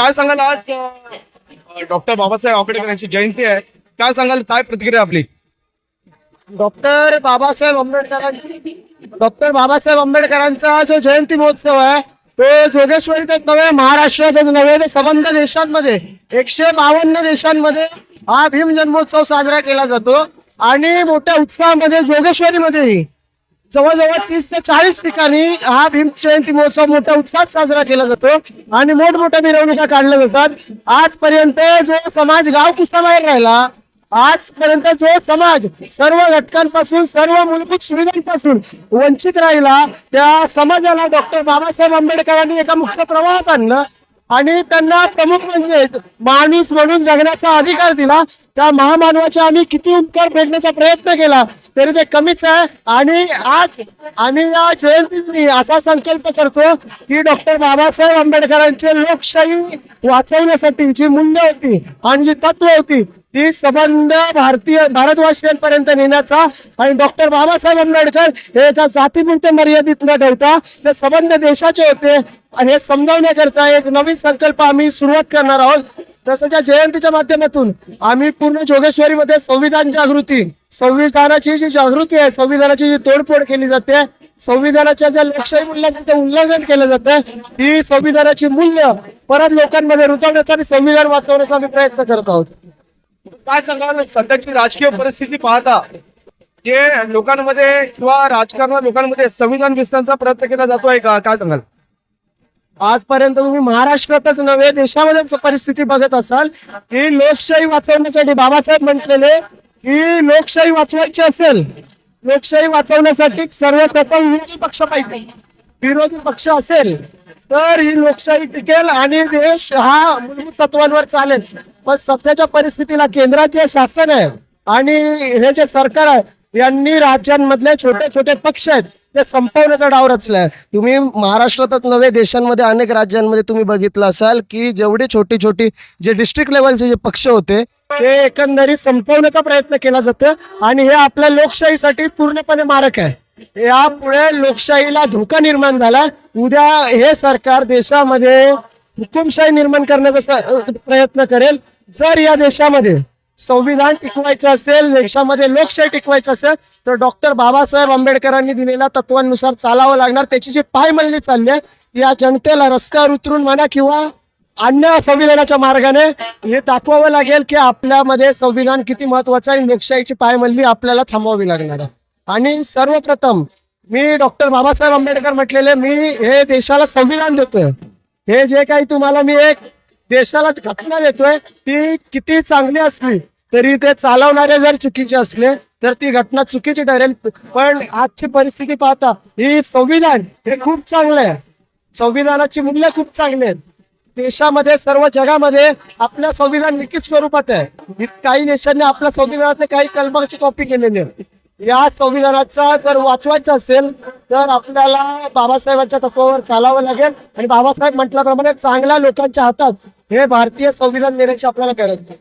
काय सांगाल आज? डॉक्टर बाबासाहेब आंबेडकर यांची जयंती आहे. काय सांगाल? काय प्रतिक्रिया आपली? डॉक्टर बाबासाहेब आंबेडकरांची डॉक्टर बाबासाहेब आंबेडकरांचा जो जयंती महोत्सव आहे तो जोगेश्वरीतच नव्हे महाराष्ट्रातच नव्हे तर संबंध देशांमध्ये एकशे बावन्न देशांमध्ये हा भीम जन्मोत्सव साजरा केला जातो. आणि मोठ्या उत्साहामध्ये जोगेश्वरीमध्येही जवळजवळ तीस ते चाळीस ठिकाणी हा भीम जयंती महोत्सव मोठ्या उत्साहात साजरा केला जातो आणि मोठमोठ्या मिरवणुका काढल्या जातात. आजपर्यंत जो समाज गाव कुस्ताबाहेर राहिला आजपर्यंत जो समाज सर्व घटकांपासून सर्व मूलभूत सुविधांपासून वंचित राहिला त्या समाजाला डॉक्टर बाबासाहेब आंबेडकरांनी एका मुख्य प्रवाहात आणलं. आणि त्यांना प्रमुख म्हणजे माणूस म्हणून जगण्याचा अधिकार दिला. त्या महामानवाच्या आम्ही किती उपकार फेडण्याचा प्रयत्न केला तरी ते कमीच आहे. आणि आज आम्ही या जयंतीच असा संकल्प करतो की डॉक्टर बाबासाहेब आंबेडकरांचे लोकशाही वाचवण्यासाठी जी मूल्य होती आणि जी तत्व होती ती संबंध भारतीय भारतवासियांपर्यंत नेण्याचा आणि डॉक्टर बाबासाहेब आंबेडकर हे एका जातीपुरते मर्यादित न ठेवता ते संबंध देशाचे होते. हे समजावण्याकरता एक नवीन संकल्प आम्ही सुरुवात करणार आहोत. तसंच या जयंतीच्या माध्यमातून आम्ही पूर्ण जोगेश्वरीमध्ये संविधान जागृती संविधानाची जी जागृती आहे संविधानाची जी तोडफोड केली जाते संविधानाच्या ज्या लोकशाही मूल्यांचं उल्लंघन केलं जातं ती संविधानाची मूल्य परत लोकांमध्ये रुजवण्याचा आणि संविधान वाचवण्याचा आम्ही प्रयत्न करत आहोत. काय सांगाल? सध्याची राजकीय परिस्थिती पाहता जे लोकांमध्ये किंवा राजकारण लोकांमध्ये संविधान विस्ताराचा प्रयत्न केला जातो आहे का? काय सांगाल? आजपर्यंत तुम्ही महाराष्ट्रातच नव्हे देशामध्ये परिस्थिती बघत असाल. की लोकशाही वाचवण्यासाठी बाबासाहेब म्हटलेले की लोकशाही वाचवायची असेल लोकशाही वाचवण्यासाठी सर्वप्रथम विरोधी पक्ष पाहिजे. विरोधी पक्ष असेल तर ही लोकशाही टिकेल आणि देश हा मूलभूत तत्वांवर चालेल. पण सध्याच्या परिस्थितीला केंद्रात जे शासन आहे आणि हे जे सरकार आहे यांनी राज्यांमधले छोटे छोटे पक्ष आहेत ते संपवण्याचा डाव रचलाय. तुम्ही महाराष्ट्रातच नव्हे देशांमध्ये अनेक राज्यांमध्ये तुम्ही बघितलं असाल की जेवढी छोटी छोटी जे डिस्ट्रिक्ट लेवलचे जे पक्ष होते ते एकंदरीत संपवण्याचा प्रयत्न केला जातो आणि हे आपल्या लोकशाहीसाठी पूर्णपणे मारक आहे. यापुढे लोकशाहीला धोका निर्माण झाला. उद्या हे सरकार देशामध्ये हुकुमशाही निर्माण करण्याचा प्रयत्न करेल. जर या देशामध्ये संविधान टिकवायचं असेल देशामध्ये लोकशाही टिकवायचं असेल तर डॉक्टर बाबासाहेब आंबेडकरांनी दिलेल्या तत्वांनुसार चालावं लागणार. त्याची जी पायमल्ली चालली आहे ती या जनतेला रस्त्यावर उतरून म्हणा किंवा अन्य संविधानाच्या मार्गाने हे दाखवावं लागेल की आपल्यामध्ये संविधान किती महत्वाचं आहे आणि लोकशाहीची पायमल्ली आपल्याला थांबवावी लागणार आहे. आणि सर्वप्रथम मी डॉक्टर बाबासाहेब आंबेडकर म्हटलेले मी हे देशाला संविधान देतोय. हे जे काही तुम्हाला मी एक देशाला घटना देतोय ती किती चांगली असली तरी ते चालवणारे जर चुकीचे असले तर ती घटना चुकीची ठरेल. पण आजची परिस्थिती पाहता ही संविधान हे खूप चांगलं आहे. संविधानाची मूल्य खूप चांगली आहेत. देशामध्ये सर्व जगामध्ये आपलं संविधान लिखित स्वरूपात आहे. काही देशांनी आपल्या संविधानातले काही कलमाची कॉपी केलेली आहे या संविधानाचा जर वाचवायचं असेल तर आपल्याला बाबासाहेबांच्या तत्वावर चालावं लागेल. आणि बाबासाहेब म्हटल्याप्रमाणे चांगल्या लोकांच्या हातात हे भारतीय संविधान देण्याची आपल्याला गरज नाही.